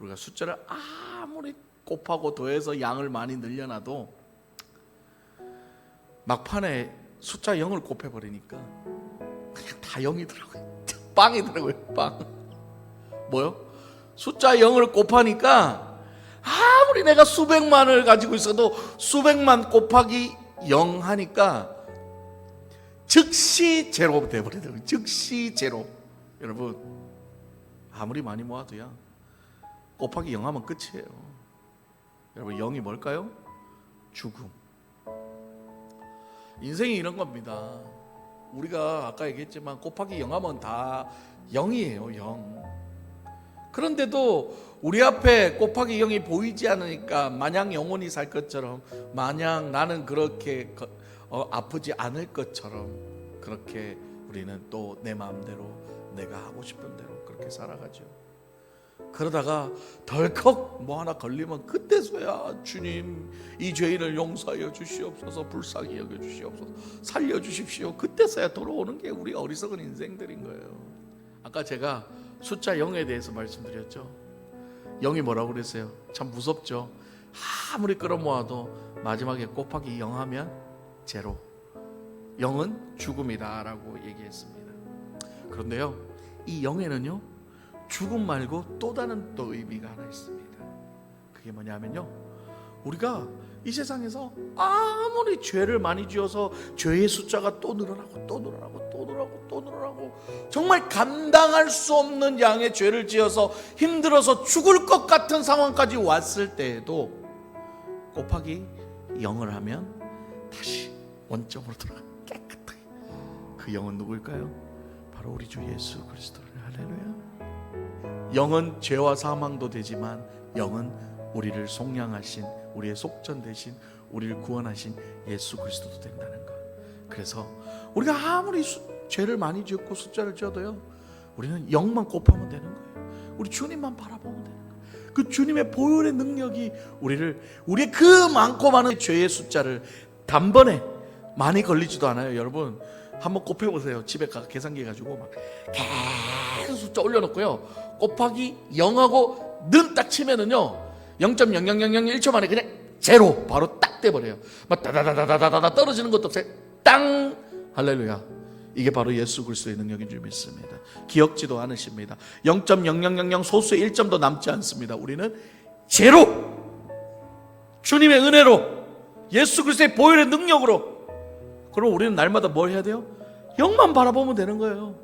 우리가 숫자를 아무리 곱하고 더해서 양을 많이 늘려놔도 막판에 숫자 0을 곱해버리니까 그냥 다 0이더라고요. 빵이더라고요. 빵. 뭐요? 숫자 0을 곱하니까 아무리 내가 수백만을 가지고 있어도 수백만 곱하기 0 하니까 즉시 제로 돼버리더라고요. 즉시 제로. 여러분 아무리 많이 모아도야 곱하기 0 하면 끝이에요. 여러분 0이 뭘까요? 죽음. 인생이 이런 겁니다. 우리가 아까 얘기했지만 곱하기 0 하면 다 0이에요. 0. 그런데도 우리 앞에 곱하기 0이 보이지 않으니까 마냥 영원히 살 것처럼 마냥 나는 그렇게 거- 어, 아프지 않을 것처럼 그렇게 우리는 또 내 마음대로 내가 하고 싶은 대로 그렇게 살아가죠. 그러다가 덜컥 뭐 하나 걸리면 그때서야 주님 이 죄인을 용서하여 주시옵소서 불쌍히 여겨 주시옵소서 살려 주십시오. 그때서야 돌아오는 게 우리 어리석은 인생들인 거예요. 아까 제가 숫자 0에 대해서 말씀드렸죠. 0이 뭐라고 그랬어요? 참 무섭죠. 아무리 끌어모아도 마지막에 곱하기 0 하면 제로. 0은 죽음이다 라고 얘기했습니다. 그런데요, 이 0에는요, 죽음 말고 또 다른 또 의미가 하나 있습니다. 그게 뭐냐면요, 우리가 이 세상에서 아무리 죄를 많이 지어서 죄의 숫자가 또 늘어나고 또 늘어나고 또 늘어나고 또 늘어나고 정말 감당할 수 없는 양의 죄를 지어서 힘들어서 죽을 것 같은 상황까지 왔을 때에도 곱하기 0을 하면 다시 원점으로 돌아가 깨끗하게. 그 영은 누구일까요? 바로 우리 주 예수 그리스도를. 할렐루야 영은 죄와 사망도 되지만 영은 우리를 속량하신 우리의 속전 되신 우리를 구원하신 예수 그리스도도 된다는 것. 그래서 우리가 아무리 수- 죄를 많이 지었고 숫자를 지어도요. 우리는 영만 곱하면 되는 거예요. 우리 주님만 바라보면 되는 거예요. 그 주님의 보혈의 능력이 우리를 우리의 그 많고 많은 죄의 숫자를 단번에 많이 걸리지도 않아요. 여러분 한번 곱해 보세요. 집에 가 계산기 가지고 막 계속 숫자 올려놓고요. 곱하기 0하고 는 딱 치면은요. 0.00001초 만에 그냥 제로 바로 딱 돼버려요. 막 다다다다다다다 떨어지는 것도 없어요. 땅 할렐루야. 이게 바로 예수 그리스도의 능력인 줄 믿습니다. 기억지도 않으십니다. 0.0000 소수의 1점도 남지 않습니다. 우리는 제로 주님의 은혜로 예수 그리스도의 보혈의 능력으로 그럼 우리는 날마다 뭘 해야 돼요? 영만 바라보면 되는 거예요.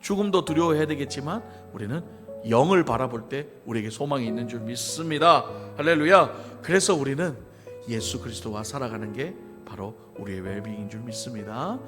죽음도 두려워해야 되겠지만 우리는 영을 바라볼 때 우리에게 소망이 있는 줄 믿습니다. 할렐루야. 그래서 우리는 예수 그리스도와 살아가는 게 바로 우리의 웰빙인 줄 믿습니다.